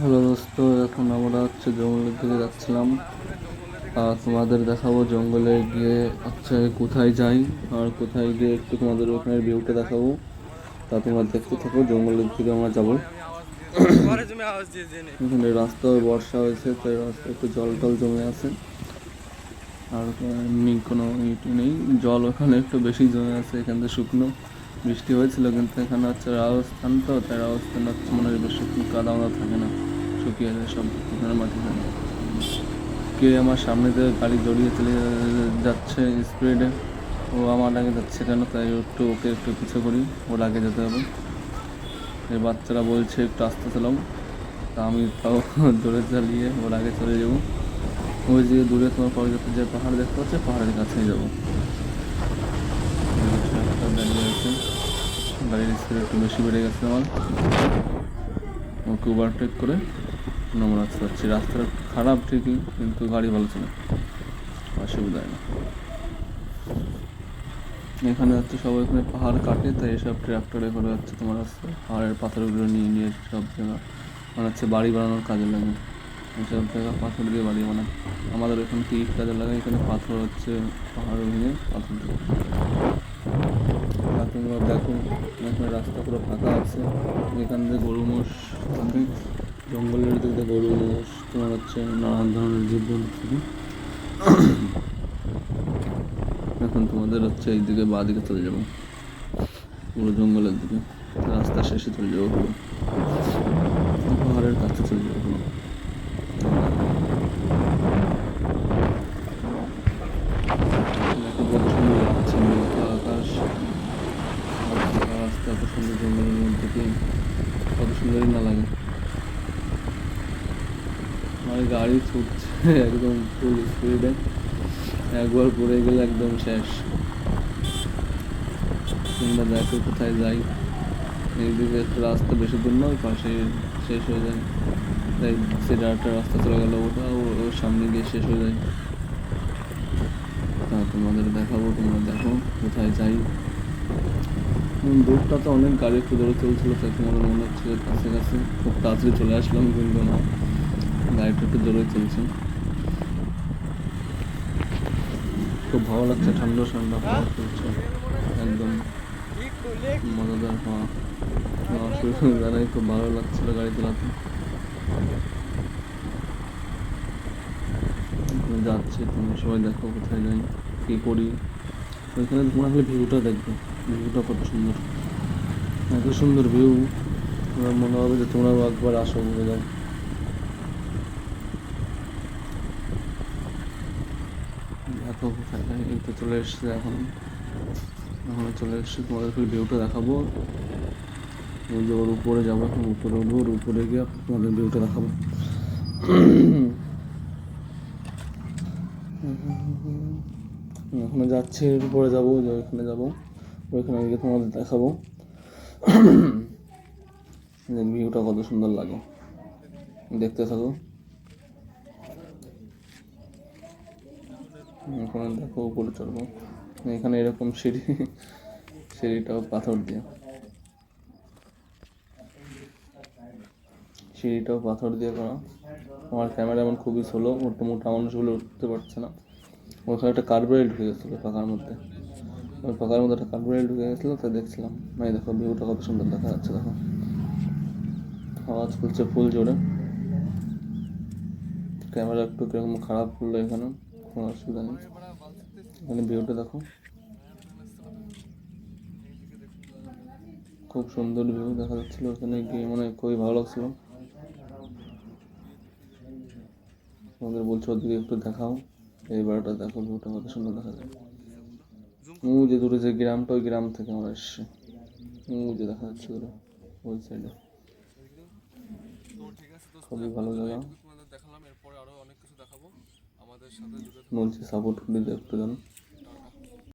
Hello দোস্ত, এখন আমরা হচ্ছে জঙ্গলের দিকে যাচ্ছিলাম। আর তোমাদের দেখাবো জঙ্গলে গিয়ে হচ্ছে কোথায় যাই, আর কোথায় গিয়ে একটু তোমাদের ওখানে ভিউটা দেখাবো। তা তোমরা দেখতে থাকো, জঙ্গলের দিকে আমরা যাব। এখানে রাস্তায় বর্ষা হয়েছে, তাই রাস্তায় একটু জল টল জমে আছে। আর এমনি কোনো ইটু নেই, জল ওখানে একটু বেশি জমে আছে এখান থেকে শুকনো। বৃষ্টি হয়েছিল, কিন্তু এখানে হচ্ছে রাজস্থান তো, তাই রাজস্থান হচ্ছে মনে হয় বেশি কাদা মাদা থাকে না, শুকিয়ে যায় সব এখানে মাটি থাকে। কে আমার সামনে দিয়ে গাড়ি জড়িয়ে চলে যাচ্ছে স্পিডে, ও আমার আগে যাচ্ছে কেন, তাই একটু ওকে একটু পিছু করি, ওর আগে যেতে হবে। এই বাচ্চারা বলছে একটু আস্তে চালাও, তা আমি তাও জোরে চালিয়ে ওর আগে চলে যাব। ওই যে দূরে তোমার পরে যে পাহাড় দেখতে পাচ্ছে, পাহাড়ের কাছেই যাব। গাড়ির স্পিড একটু বেশি বেড়ে গেছে আমার ওকে ওভারটেক করে আমরা আসতে পারছি রাস্তাটা খারাপ ঠিকই কিন্তু গাড়ি ভালো ছিল অসুবিধা হয় না এখানে হচ্ছে সবাই এখানে পাহাড় কাটে তাই এসব ট্রাক্টরে করে হচ্ছে তোমার হচ্ছে পাহাড়ের পাথরগুলো নিয়ে নিয়ে সব জায়গা মানে হচ্ছে বাড়ি বানানোর কাজে লাগে এইসব জায়গা পাথর দিয়ে বাড়ি বানায় আমাদের এখানে কি কাজে লাগে এখানে পাথর হচ্ছে পাহাড় ভেঙে পাথর দিয়ে আর তোমরা দেখো এখানে রাস্তা পুরো ফাঁকা আছে। এখান থেকে গরু মোষ থাকে জঙ্গলের দিকে গরু মোষ তোমার হচ্ছে নানান ধরনের জীবজন্তু থাকে। এখন তোমাদের হচ্ছে এই দিকে বা দিকে চলে যাব। পুরো জঙ্গলের দিকে। রাস্তা শেষে চলে যাব পুরো পাহাড়ের কাছে চলে যাব পুরো দেখো কত সুন্দর লাগছে মেঘলা আকাশ আর রাস্তা এত সুন্দর জঙ্গলের মধ্যে কত সুন্দরই না লাগে। আমার গাড়ি ছুটছে, একদম ফুল স্পিডে একবার পড়ে গেলে একদম শেষ। তোমরা দেখো কোথায় যাই। এইদিকে একটা রাস্তা বেশি দূর নয়, পাশে শেষ হয়ে যায়। তাই সেটা একটা রাস্তা চলে গেল ওটা ওর সামনে গিয়ে শেষ হয়ে যায়। তা তোমাদের দেখাবো, তোমরা দেখো কোথায় যাই। দূরটা তো অনেক গাড়ি একটু দূরে চলছিল, তাই তোমাদের মনে হচ্ছে কাছে কাছে খুব তাড়াতাড়ি চলে আসলাম, কিন্তু না, গাড়িটা একটু দূরে চলছে। খুব ভালো লাগছে, ঠান্ডা ঠান্ডা হাওয়া চলছে, একদম মজাদার হাওয়া। নেই খুব ভালো লাগছিল গাড়ি চালাতে। যাচ্ছে, তুমি সবাই দেখো কোথায় যাই, কী করি। ওইখানে তোমরা খালি ভিউটা দেখবে। ভিউটা কত সুন্দর। এত সুন্দর ভিউ তোমার মনে হবে যে তোমরাও একবার আসো ঘুরে যাও। দেখো এই তো চলে এসছে এখন। এখন চলে এসছে। তোমাদের ভিউটা দেখাবো। ওই যে ওর উপরে যাব এখন, উপরে উঠবো। ওর উপরে গিয়ে তোমাদের ভিউটা দেখাবো। এখানে যাচ্ছি, পরে যাব ওইখানে যাব। ওইখানে গিয়ে তোমাদের দেখাবো। যে ভিউটা কত সুন্দর লাগে। দেখতে থাকো। এখানে দেখো, উপরে চড়বো। এখানে এরকম সিঁড়ি, সিঁড়িটাও পাথর দিয়ে। সিঁড়িটাও পাথর দিয়ে করা। আমার ক্যামেরা এমন খুবই স্লো মোটা মোটা মানুষগুলো উঠতে পারছে না। ওখানে একটা কার্বোরেল ঢুকে গেছিল ফাঁকার মধ্যে। ওই ফাঁকার মধ্যে একটা কার্বোরেল ঢুকে গেছিল তাই দেখছিলাম, এই দেখো ভিউটা কত সুন্দর দেখা যাচ্ছে, দেখো। আওয়াজ করছে ফুল জোরে। ক্যামেরা একটু কীরকম খারাপ করল এখানে, কোনো অসুবিধা নেই। এখানে ভিউটা দেখো। খুব সুন্দর ভিউ দেখা যাচ্ছিল ওখানে গিয়ে মানে খুবই ভালো লাগছিল। তোমাদের বলছো ওদিকে একটু দেখাও। এই বারোটা দেখো ভিউটা কত সুন্দর দেখা যায়। ও যে দূরে যে গ্রামটা ওই গ্রাম থেকে আমরা এসছি। ও যে দেখা যাচ্ছে দূরে ওই সাইডে খুবই ভালো জায়গা। দেখালাম এরপরে আরও অনেক কিছু দেখাবো। আমাদের সাথে সাপোর্ট করে দেখতে যেন